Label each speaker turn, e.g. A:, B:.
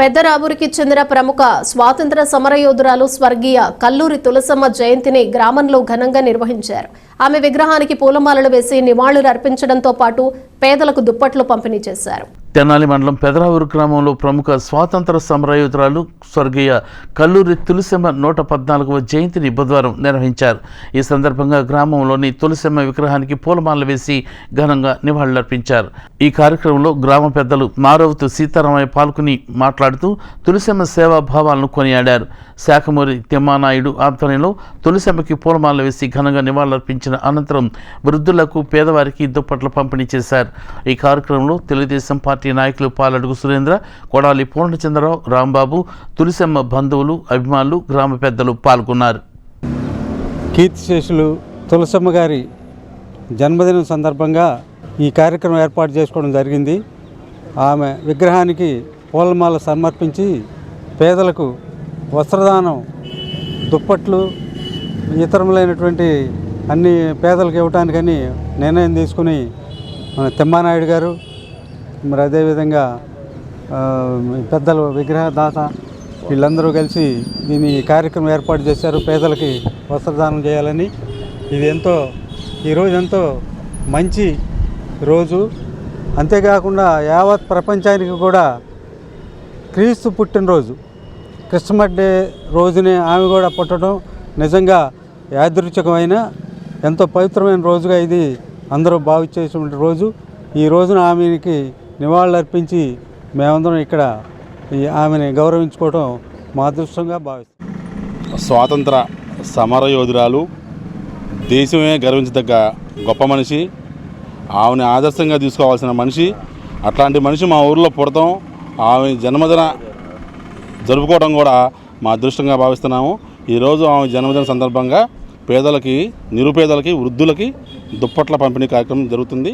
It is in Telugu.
A: పెద్దరాబూరికి చెందిన ప్రముఖ స్వాతంత్ర సమరయోధురాలు స్వర్గీయ కల్లూరి తులసమ్మ జయంతిని గ్రామంలో ఘనంగా నిర్వహించారు. ఆమె విగ్రహానికి పూలమాలలు వేసి నివాళులు అర్పించడంతో పాటు పేదలకు దుప్పట్లు పంపిణీ చేశారు.
B: తెనాలి మండలం పెదరావూరు గ్రామంలో ప్రముఖ స్వాతంత్ర సమరయోధురాలు స్వర్గీయ కల్లూరి తులసిమ్మ నూట పద్నాలుగవ జయంతిని బుధవారం నిర్వహించారు. ఈ సందర్భంగా గ్రామంలోని తులసిమ్మ విగ్రహానికి పూలమాలలు వేసి ఘనంగా నివాళులర్పించారు. ఈ కార్యక్రమంలో గ్రామ పెద్దలు మారవతు సీతారామయ్య పాల్గొని మాట్లాడుతూ తులసిమ్మ సేవా భావాలను కొనియాడారు. శాఖమూరి తిమ్మానాయుడు ఆధ్వర్యంలో తులసిమ్మకి పూలమాలలు వేసి ఘనంగా నివాళులర్పించిన అనంతరం వృద్ధులకు పేదవారికి దుప్పట్ల పంపిణీ చేశారు. ఈ కార్యక్రమంలో తెలుగుదేశం పార్టీ నాయకులు పాలడుగు సురేంద్ర కొడాలి పూర్ణచంద్రరావు రాంబాబు తులసమ్మ బంధువులు అభిమానులు గ్రామ పెద్దలు పాల్గొన్నారు.
C: కీర్తిశేషులు తులసమ్మ గారి జన్మదినం సందర్భంగా ఈ కార్యక్రమం ఏర్పాటు చేసుకోవడం జరిగింది. ఆమె విగ్రహానికి పూలమాల సమర్పించి పేదలకు వస్త్రదానం దుప్పట్లు ఇతరములైనటువంటి అన్ని పేదలకు ఇవ్వటానికని నిర్ణయం తీసుకుని మన తిమ్మానాయుడు గారు మరి అదేవిధంగా పెద్దలు విగ్రహదాత వీళ్ళందరూ కలిసి దీని ఈ కార్యక్రమం ఏర్పాటు చేశారు. పేదలకి వస్త్రదానం చేయాలని. ఇది ఎంతో ఈరోజు ఎంతో మంచి రోజు. అంతేకాకుండా యావత్ ప్రపంచానికి కూడా క్రీస్తు పుట్టినరోజు. క్రిస్మస్ డే రోజునే ఆమె కూడా పుట్టడం నిజంగా యాదృచ్ఛికమైన ఎంతో పవిత్రమైన రోజుగా ఇది అందరూ భావించేటువంటి రోజు. ఈ రోజున ఆమెకి నివాళులర్పించి మేమందరం ఇక్కడ ఈ ఆమెని గౌరవించుకోవడం మా అదృష్టంగా భావిస్తాం
D: స్వాతంత్ర సమరయోధురాలు దేశమే గర్వించదగ్గ గొప్ప మనిషి ఆమెను ఆదర్శంగా తీసుకోవాల్సిన మనిషి. అట్లాంటి మనిషి మా ఊర్లో పుడతాం. ఆమె జన్మదిన జరుపుకోవడం కూడా మా అదృష్టంగా భావిస్తున్నాము. ఈరోజు ఆమె జన్మదిన సందర్భంగా పేదలకి నిరుపేదలకి వృద్ధులకి దుప్పట్ల పంపిణీ కార్యక్రమం జరుగుతుంది.